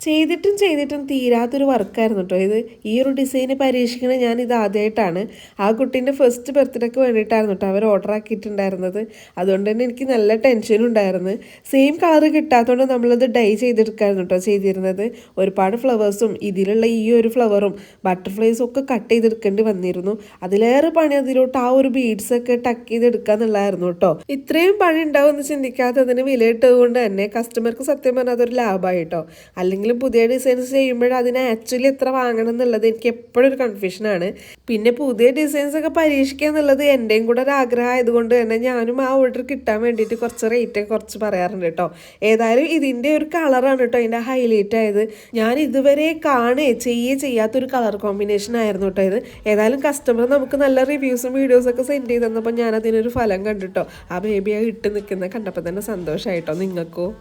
ചെയ്തിട്ടും ചെയ്തിട്ടും തീരാത്തൊരു വർക്കായിരുന്നു കേട്ടോ ഇത് ഈ ഒരു ഡിസൈന് പരീക്ഷിക്കണത് ഞാൻ ഇത് ആദ്യമായിട്ടാണ് ആ കുട്ടീന്റെ ഫസ്റ്റ് ബർത്ത്ഡേക്ക് വേണ്ടിയിട്ടായിരുന്നു കേട്ടോ അവർ ഓർഡർ ആക്കിയിട്ടുണ്ടായിരുന്നത്. അതുകൊണ്ട് തന്നെ എനിക്ക് നല്ല ടെൻഷനും ഉണ്ടായിരുന്നു. സെയിം കളർ കിട്ടാത്തതുകൊണ്ട് നമ്മളത് ഡൈ ചെയ്തെടുക്കായിരുന്നു കേട്ടോ ചെയ്തിരുന്നത്. ഒരുപാട് ഫ്ലവേഴ്സും ഇതിലുള്ള ഈ ഒരു ഫ്ലവറും ബട്ടർഫ്ലൈസും ഒക്കെ കട്ട് ചെയ്തെടുക്കേണ്ടി വന്നിരുന്നു. അതിലേറെ പണി അതിലോട്ട് ആ ഒരു ബീഡ്സൊക്കെ ടക്ക് ചെയ്തെടുക്കുക എന്നുള്ളതായിരുന്നു കേട്ടോ ഇത്രയും പണി ഉണ്ടാവുമെന്ന് ചിന്തിക്കാതെ അതിന് വിലയിട്ടത് കൊണ്ട് തന്നെ കസ്റ്റമർക്ക് സത്യം പറഞ്ഞാൽ അതൊരു ലാഭമായി കേട്ടോ അല്ലെങ്കിൽ പുതിയ ഡിസൈൻസ് ചെയ്യുമ്പോൾ അതിന് ആക്ച്വലി എത്ര വാങ്ങണം എന്നുള്ളത് എനിക്ക് എപ്പോഴും ഒരു കൺഫ്യൂഷനാണ് പിന്നെ പുതിയ ഡിസൈൻസ് ഒക്കെ പരീക്ഷിക്കുക എന്നുള്ളത് എന്റെയും കൂടെ ഒരു ആഗ്രഹം ആയതുകൊണ്ട് തന്നെ ഞാനും ആ ഓർഡർ കിട്ടാൻ വേണ്ടിയിട്ട് കുറച്ച് റേറ്റ് കുറച്ച് പറയാറുണ്ട് കേട്ടോ. ഏതായാലും ഇതിന്റെ ഒരു കളറാണ് കേട്ടോ അതിന്റെ ഹൈലൈറ്റ് ആയത്. ഞാൻ ഇതുവരെ കാണേ ചെയ്യേ ചെയ്യാത്തൊരു കളർ കോമ്പിനേഷൻ ആയിരുന്നു കേട്ടോ ഇത്. ഏതായാലും കസ്റ്റമർ നമുക്ക് നല്ല റിവ്യൂസും വീഡിയോസും ഒക്കെ സെൻഡ് ചെയ്ത് തന്നപ്പോൾ ഞാൻ അതിനൊരു ഫലം കണ്ടിട്ടോ. ആ ബേബി ആ ഇട്ട് നിൽക്കുന്ന കണ്ടപ്പോൾ തന്നെ സന്തോഷമായിട്ടോ നിങ്ങൾക്കോ.